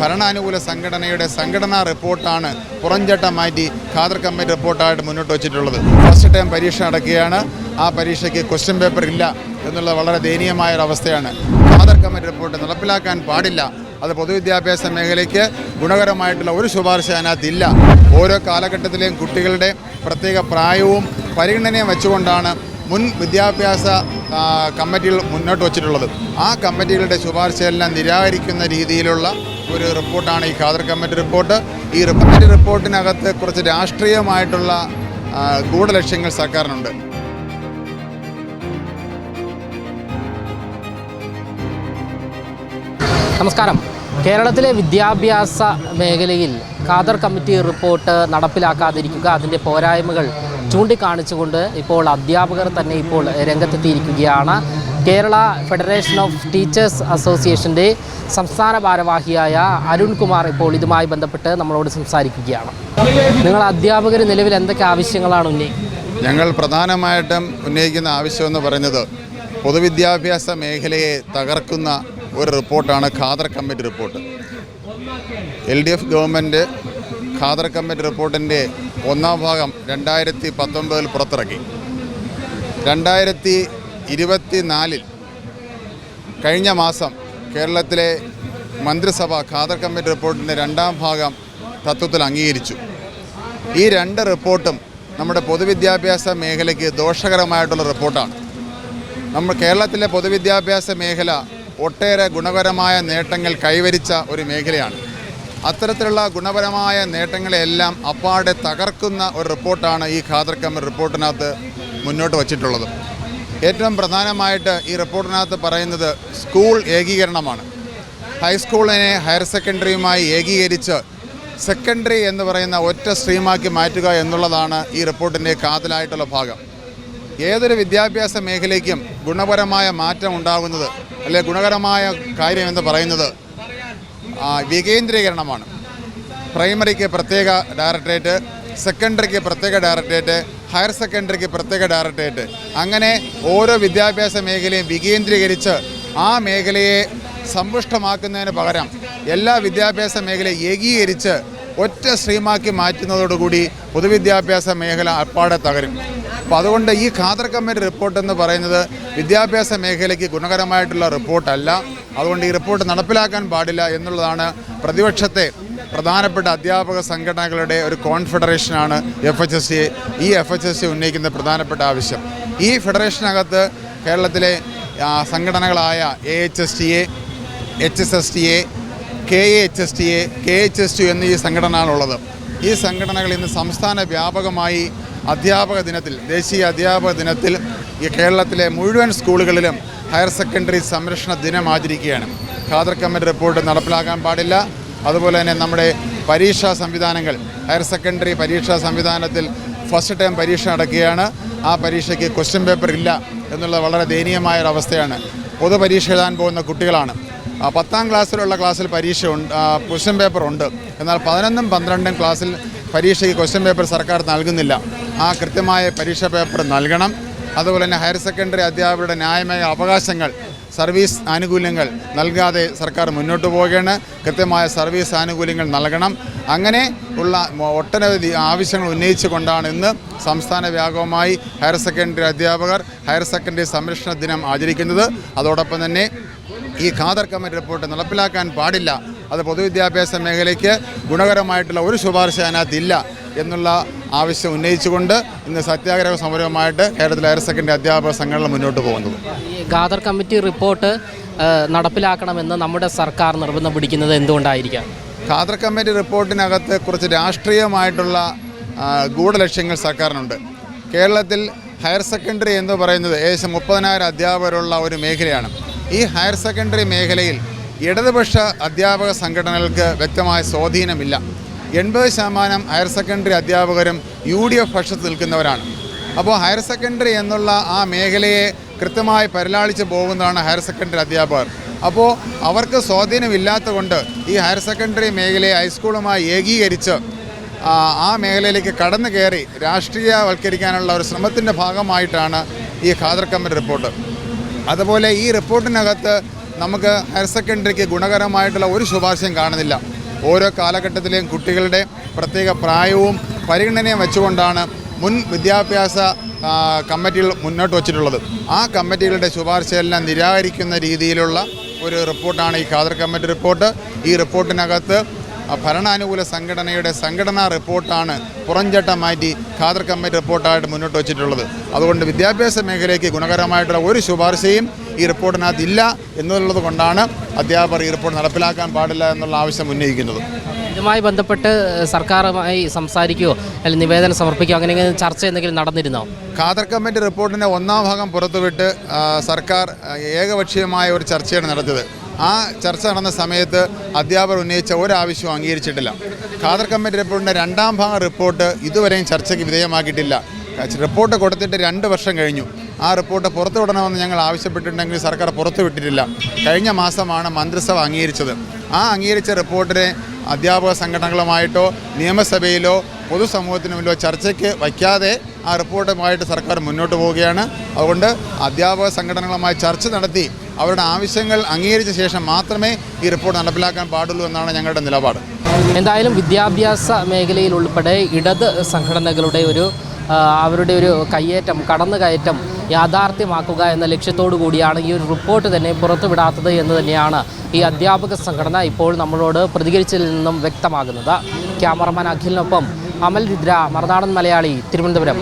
ഭരണാനുകൂല സംഘടനയുടെ സംഘടനാ റിപ്പോർട്ടാണ് പുറംചട്ടം മാറ്റി ഖാദർ കമ്മിറ്റി റിപ്പോർട്ടായിട്ട് മുന്നോട്ട് വച്ചിട്ടുള്ളത്. ഫസ്റ്റ് ടൈം പരീക്ഷ നടക്കുകയാണ്. ആ പരീക്ഷയ്ക്ക് ക്വസ്റ്റ്യൻ പേപ്പർ ഇല്ല എന്നുള്ളത് വളരെ ദയനീയമായ ഒരു അവസ്ഥയാണ് ഖാദർ കമ്മിറ്റി റിപ്പോർട്ട് നടപ്പിലാക്കാൻ പാടില്ല. അത് പൊതുവിദ്യാഭ്യാസ മേഖലയ്ക്ക് ഗുണകരമായിട്ടുള്ള ഒരു ശുപാർശ അതിനകത്തില്ല. ഓരോ കാലഘട്ടത്തിലെയും കുട്ടികളുടെ പ്രത്യേക പ്രായവും പരിഗണനയും വെച്ചുകൊണ്ടാണ് മുൻ വിദ്യാഭ്യാസ കമ്മിറ്റികൾ മുന്നോട്ട് വച്ചിട്ടുള്ളത്. ആ കമ്മിറ്റികളുടെ ശുപാർശയെല്ലാം നിരാകരിക്കുന്ന രീതിയിലുള്ള ഒരു റിപ്പോർട്ടാണ് ഈ ഖാദർ കമ്മിറ്റി റിപ്പോർട്ട്. ഈ കമ്മിറ്റി റിപ്പോർട്ടിനകത്ത് കുറച്ച് രാഷ്ട്രീയമായിട്ടുള്ള ഗൂഢലക്ഷ്യങ്ങൾ സർക്കാരിനുണ്ട്. നമസ്കാരം. കേരളത്തിലെ വിദ്യാഭ്യാസ മേഖലയിൽ ഖാദർ കമ്മിറ്റി റിപ്പോർട്ട് നടപ്പിലാക്കാതിരിക്കുക അതിന്റെ പോരായ്മകൾ ചൂണ്ടിക്കാണിച്ചുകൊണ്ട് ഇപ്പോൾ അധ്യാപകർ തന്നെ ഇപ്പോൾ രംഗത്തെത്തിയിരിക്കുകയാണ്. കേരള ഫെഡറേഷൻ ഓഫ് ടീച്ചേഴ്സ് അസോസിയേഷന്റെ സംസ്ഥാന ഭാരവാഹിയായ അരുൺകുമാർ ഇപ്പോൾ ഇതുമായി ബന്ധപ്പെട്ട് നമ്മളോട് സംസാരിക്കുകയാണ്. നിങ്ങൾ അധ്യാപകർ നിലവിൽ എന്തൊക്കെ ആവശ്യങ്ങളാണ് ഉന്നയിക്കുന്നത് ഞങ്ങൾ പ്രധാനമായിട്ടും ഉന്നയിക്കുന്ന ആവശ്യമെന്ന് പറയുന്നത് പൊതുവിദ്യാഭ്യാസ മേഖലയെ തകർക്കുന്ന ഒരു റിപ്പോർട്ടാണ് Khader committee report. L D F government Khader committee റിപ്പോർട്ടിന്റെ ഒന്നാം ഭാഗം രണ്ടായിരത്തി പത്തൊൻപതിൽ പുറത്തിറക്കി. രണ്ടായിരത്തി ഇരുപത്തി നാലിൽ കഴിഞ്ഞ മാസം കേരളത്തിലെ മന്ത്രിസഭ ഖാദർ കമ്മിറ്റി റിപ്പോർട്ടിന്റെ രണ്ടാം ഭാഗം തത്വത്തിൽ അംഗീകരിച്ചു. ഈ രണ്ട് റിപ്പോർട്ടും നമ്മുടെ പൊതുവിദ്യാഭ്യാസ മേഖലയ്ക്ക് ദോഷകരമായിട്ടുള്ള റിപ്പോർട്ടാണ്. നമ്മൾ കേരളത്തിലെ പൊതുവിദ്യാഭ്യാസ മേഖല ഒട്ടേറെ ഗുണപരമായ നേട്ടങ്ങൾ കൈവരിച്ച ഒരു മേഖലയാണ്. അത്തരത്തിലുള്ള ഗുണപരമായ നേട്ടങ്ങളെല്ലാം അപ്പാടെ തകർക്കുന്ന ഒരു റിപ്പോർട്ടാണ് ഈ ഖാദർ കമ്മൽ റിപ്പോർട്ടിനകത്ത് മുന്നോട്ട് വച്ചിട്ടുള്ളത്. ഏറ്റവും പ്രധാനമായിട്ട് ഈ റിപ്പോർട്ടിനകത്ത് പറയുന്നത് സ്കൂൾ ഏകീകരണമാണ്. ഹൈസ്കൂളിനെ ഹയർ സെക്കൻഡറിയുമായി ഏകീകരിച്ച് സെക്കൻഡറി എന്ന് പറയുന്ന ഒറ്റ സ്ട്രീമാക്കി മാറ്റുക എന്നുള്ളതാണ് ഈ റിപ്പോർട്ടിന്റെ കാതലായിട്ടുള്ള ഭാഗം. ഏതൊരു വിദ്യാഭ്യാസ മേഖലയ്ക്കും ഗുണപരമായ മാറ്റം ഉണ്ടാകുന്നത് അല്ലെ ഗുണകരമായ കാര്യം എന്ന് പറയുന്നത് വികേന്ദ്രീകരണമാണ്. പ്രൈമറിക്ക് പ്രത്യേക ഡയറക്ടറേറ്റ് സെക്കൻഡറിക്ക് പ്രത്യേക ഡയറക്ടറേറ്റ് ഹയർ സെക്കൻഡറിക്ക് പ്രത്യേക ഡയറക്ടറേറ്റ്. അങ്ങനെ ഓരോ വിദ്യാഭ്യാസ മേഖലയും വികേന്ദ്രീകരിച്ച് ആ മേഖലയെ സമ്പുഷ്ടമാക്കുന്നതിന് പകരം എല്ലാ വിദ്യാഭ്യാസ മേഖലയും ഏകീകരിച്ച് ഒറ്റ സ്ട്രീമാക്കി മാറ്റുന്നതോടുകൂടി പൊതുവിദ്യാഭ്യാസ മേഖല അപ്പാടെ തകരും. അപ്പോൾ അതുകൊണ്ട് ഈ ഖാദർ കമ്മിറ്റി റിപ്പോർട്ട് എന്ന് പറയുന്നത് വിദ്യാഭ്യാസ മേഖലയ്ക്ക് ഗുണകരമായിട്ടുള്ള റിപ്പോർട്ടല്ല. അതുകൊണ്ട് ഈ റിപ്പോർട്ട് നടപ്പിലാക്കാൻ പാടില്ല എന്നുള്ളതാണ് പ്രതിപക്ഷത്തെ പ്രധാനപ്പെട്ട അധ്യാപക സംഘടനകളുടെ ഒരു കോൺഫെഡറേഷനാണ് എഫ് എച്ച് എസ് സി ഈ എഫ് എച്ച് എസ് സി ഉന്നയിക്കുന്ന പ്രധാനപ്പെട്ട ആവശ്യം. ഈ ഫെഡറേഷനകത്ത് കേരളത്തിലെ സംഘടനകളായ A H S T A H S S T A K H S T A K H S T എന്നീ സംഘടനകളുള്ളത് ഈ സംഘടനകൾ ഇന്ന് സംസ്ഥാന വ്യാപകമായി അധ്യാപക ദിനത്തിൽ ദേശീയ അധ്യാപക ദിനത്തിൽ ഈ കേരളത്തിലെ മുഴുവൻ സ്കൂളുകളിലും ഹയർ സെക്കൻഡറി സംരക്ഷണ ദിനം ആചരിക്കുകയാണ്. ഖാദർ കമ്മിറ്റി റിപ്പോർട്ട് നടപ്പിലാക്കാൻ പാടില്ല. അതുപോലെ തന്നെ നമ്മുടെ പരീക്ഷാ സംവിധാനങ്ങൾ ഹയർ സെക്കൻഡറി പരീക്ഷാ സംവിധാനത്തിൽ ഫസ്റ്റ് ടൈം പരീക്ഷ നടക്കുകയാണ്. ആ പരീക്ഷയ്ക്ക് ക്വസ്റ്റ്യൻ പേപ്പർ ഇല്ല എന്നുള്ളത് വളരെ ദയനീയമായ ഒരു അവസ്ഥയാണ് പൊതുപരീക്ഷ എഴുതാൻ പോകുന്ന കുട്ടികളാണ്. പത്താം ക്ലാസ്സിലുള്ള ക്ലാസ്സിൽ പരീക്ഷ ഉണ്ട് ക്വസ്റ്റ്യൻ പേപ്പർ ഉണ്ട്. എന്നാൽ പതിനൊന്നും പന്ത്രണ്ടും ക്ലാസ്സിൽ പരീക്ഷയ്ക്ക് ക്വസ്റ്റ്യൻ പേപ്പർ സർക്കാർ നൽകുന്നില്ല. ആ കൃത്യമായ പരീക്ഷ പേപ്പർ നൽകണം. അതുപോലെ തന്നെ ഹയർ സെക്കൻഡറി അധ്യാപകരുടെ ന്യായമായ അവകാശങ്ങൾ സർവീസ് ആനുകൂല്യങ്ങൾ നൽകാതെ സർക്കാർ മുന്നോട്ട് പോവുകയാണ്. കൃത്യമായ സർവീസ് ആനുകൂല്യങ്ങൾ നൽകണം. അങ്ങനെ ഉള്ള ഒട്ടനവധി ആവശ്യങ്ങൾ ഉന്നയിച്ചുകൊണ്ടാണ് ഇന്ന് സംസ്ഥാന വ്യാപകമായി ഹയർ സെക്കൻഡറി അധ്യാപകർ ഹയർ സെക്കൻഡറി സംരക്ഷണ ദിനം ആചരിക്കുന്നത്. അതോടൊപ്പം തന്നെ ഈ ഖാദർ കമ്മിറ്റി റിപ്പോർട്ട് നടപ്പിലാക്കാൻ പാടില്ല. അത് പൊതുവിദ്യാഭ്യാസ മേഖലയ്ക്ക് ഗുണകരമായിട്ടുള്ള ഒരു ശുപാർശ അതിനകത്തില്ല എന്നുള്ള ആവശ്യം ഉന്നയിച്ചുകൊണ്ട് ഇന്ന് സത്യാഗ്രഹ സമരവുമായിട്ട് കേരളത്തിലെ ഹയർ സെക്കൻഡറി അധ്യാപക സംഘടന മുന്നോട്ട് പോകുന്നത്. ഈ ഖാദർ കമ്മിറ്റി റിപ്പോർട്ട് നടപ്പിലാക്കണമെന്ന് നമ്മുടെ സർക്കാർ നിർബന്ധം പിടിക്കുന്നത് എന്തുകൊണ്ടായിരിക്കാം? ഖാദർ കമ്മിറ്റി റിപ്പോർട്ടിനകത്ത് കുറച്ച് രാഷ്ട്രീയമായിട്ടുള്ള ഗൂഢലക്ഷ്യങ്ങൾ സർക്കാരിനുണ്ട്. കേരളത്തിൽ ഹയർ സെക്കൻഡറി എന്ന് പറയുന്നത് ഏകദേശം മുപ്പതിനായിരം അധ്യാപകരുള്ള ഒരു മേഖലയാണ്. ഈ ഹയർ സെക്കൻഡറി മേഖലയിൽ ഇടതുപക്ഷ അധ്യാപക സംഘടനകൾക്ക് വ്യക്തമായ സ്വാധീനമില്ല. എൺപത് ശതമാനം ഹയർ സെക്കൻഡറി അധ്യാപകരും യു ഡി എഫ് പക്ഷത്ത് നിൽക്കുന്നവരാണ്. അപ്പോൾ ഹയർ സെക്കൻഡറി എന്നുള്ള ആ മേഖലയെ കൃത്യമായി പരിലാളിച്ച് പോകുന്നതാണ് ഹയർ സെക്കൻഡറി അധ്യാപകർ. അപ്പോൾ അവർക്ക് സ്വാധീനമില്ലാത്ത കൊണ്ട് ഈ ഹയർ സെക്കൻഡറി മേഖലയെ ഹൈസ്കൂളുമായി ഏകീകരിച്ച് ആ മേഖലയിലേക്ക് കടന്നു കയറി രാഷ്ട്രീയവൽക്കരിക്കാനുള്ള ഒരു ശ്രമത്തിന്റെ ഭാഗമായിട്ടാണ് ഈ ഖാദർ കമ്മിറ്റി റിപ്പോർട്ട്. അതുപോലെ ഈ റിപ്പോർട്ടിനകത്ത് നമുക്ക് ഹയർ സെക്കൻഡറിക്ക് ഗുണകരമായിട്ടുള്ള ഒരു ശുപാർശയും കാണുന്നില്ല. ഓരോ കാലഘട്ടത്തിലെയും കുട്ടികളുടെ പ്രത്യേക പ്രായവും പരിഗണനയും വെച്ചുകൊണ്ടാണ് മുൻ വിദ്യാഭ്യാസ കമ്മിറ്റികൾ മുന്നോട്ട് വച്ചിട്ടുള്ളത്. ആ കമ്മിറ്റികളുടെ ശുപാർശയെല്ലാം നിരാകരിക്കുന്ന രീതിയിലുള്ള ഒരു റിപ്പോർട്ടാണ് ഈ ഖാദർ കമ്മിറ്റി റിപ്പോർട്ട്. ഈ റിപ്പോർട്ടിനകത്ത് ഭരണാനുകൂല സംഘടനയുടെ സംഘടനാ റിപ്പോർട്ടാണ് പുറംചട്ടം മാറ്റി ഖാദർ കമ്മിറ്റി റിപ്പോർട്ടായിട്ട് മുന്നോട്ട് വച്ചിട്ടുള്ളത്. അതുകൊണ്ട് വിദ്യാഭ്യാസ മേഖലയ്ക്ക് ഗുണകരമായിട്ടുള്ള ഒരു ശുപാർശയും ഈ റിപ്പോർട്ടിനകത്ത് ഇല്ല എന്നുള്ളത് കൊണ്ടാണ് അധ്യാപകർ ഈ റിപ്പോർട്ട് നടപ്പിലാക്കാൻ പാടില്ല എന്നുള്ള ആവശ്യം ഉന്നയിക്കുന്നത്. ഇതുമായി ബന്ധപ്പെട്ട് സർക്കാരുമായി സംസാരിക്കുകയോ അല്ലെങ്കിൽ നിവേദനം സമർപ്പിക്കുകയോ അങ്ങനെ ചർച്ച എന്തെങ്കിലും നടന്നിരുന്നോ? ഖാദർ കമ്മിറ്റി റിപ്പോർട്ടിന്റെ ഒന്നാം ഭാഗം പുറത്തുവിട്ട് സർക്കാർ ഏകപക്ഷീയമായ ഒരു ചർച്ചയാണ് നടത്തിയത്. ആ ചർച്ച നടന്ന സമയത്ത് അധ്യാപകർ ഉന്നയിച്ച ഒരാവശ്യവും അംഗീകരിച്ചിട്ടില്ല. ഖാദർ കമ്മിറ്റി റിപ്പോർട്ടിന്റെ രണ്ടാം ഭാഗം റിപ്പോർട്ട് ഇതുവരെയും ചർച്ചയ്ക്ക് വിധേയമാക്കിയിട്ടില്ല. റിപ്പോർട്ട് കൊടുത്തിട്ട് രണ്ട് വർഷം കഴിഞ്ഞു. ആ റിപ്പോർട്ട് പുറത്തുവിടണമെന്ന് ഞങ്ങൾ ആവശ്യപ്പെട്ടിട്ടുണ്ടെങ്കിൽ സർക്കാർ പുറത്തുവിട്ടിട്ടില്ല കഴിഞ്ഞ മാസമാണ് മന്ത്രിസഭ അംഗീകരിച്ചത്. ആ അംഗീകരിച്ച റിപ്പോർട്ടിനെ അധ്യാപക സംഘടനകളുമായിട്ടോ നിയമസഭയിലോ പൊതുസമൂഹത്തിന് മുന്നിലോ ചർച്ചയ്ക്ക് വയ്ക്കാതെ ആ റിപ്പോർട്ടുമായിട്ട് സർക്കാർ മുന്നോട്ട് പോവുകയാണ്. അതുകൊണ്ട് അധ്യാപക സംഘടനകളുമായി ചർച്ച നടത്തി അവരുടെ ആവശ്യങ്ങൾ അംഗീകരിച്ച ശേഷം മാത്രമേ ഈ റിപ്പോർട്ട് നടപ്പിലാക്കാൻ പാടുള്ളൂ എന്നാണ് ഞങ്ങളുടെ നിലപാട്. എന്തായാലും വിദ്യാഭ്യാസ മേഖലയിൽ ഉൾപ്പെടെ ഇടത് സംഘടനകളുടെ ഒരു അവരുടെ ഒരു കയ്യേറ്റം കടന്നുകയറ്റം യാഥാർത്ഥ്യമാക്കുക എന്ന ലക്ഷ്യത്തോടു കൂടിയാണ് ഈ ഒരു റിപ്പോർട്ട് തന്നെ പുറത്തുവിടാത്തത് എന്ന് തന്നെയാണ് ഈ അധ്യാപക സംഘടന ഇപ്പോൾ നമ്മളോട് പ്രതികരിച്ചതിൽ നിന്നും വ്യക്തമാകുന്നത്. ക്യാമറമാൻ അഖിലിനൊപ്പം അമൽ രുദ്ര മറുനാടൻ മലയാളി തിരുവനന്തപുരം.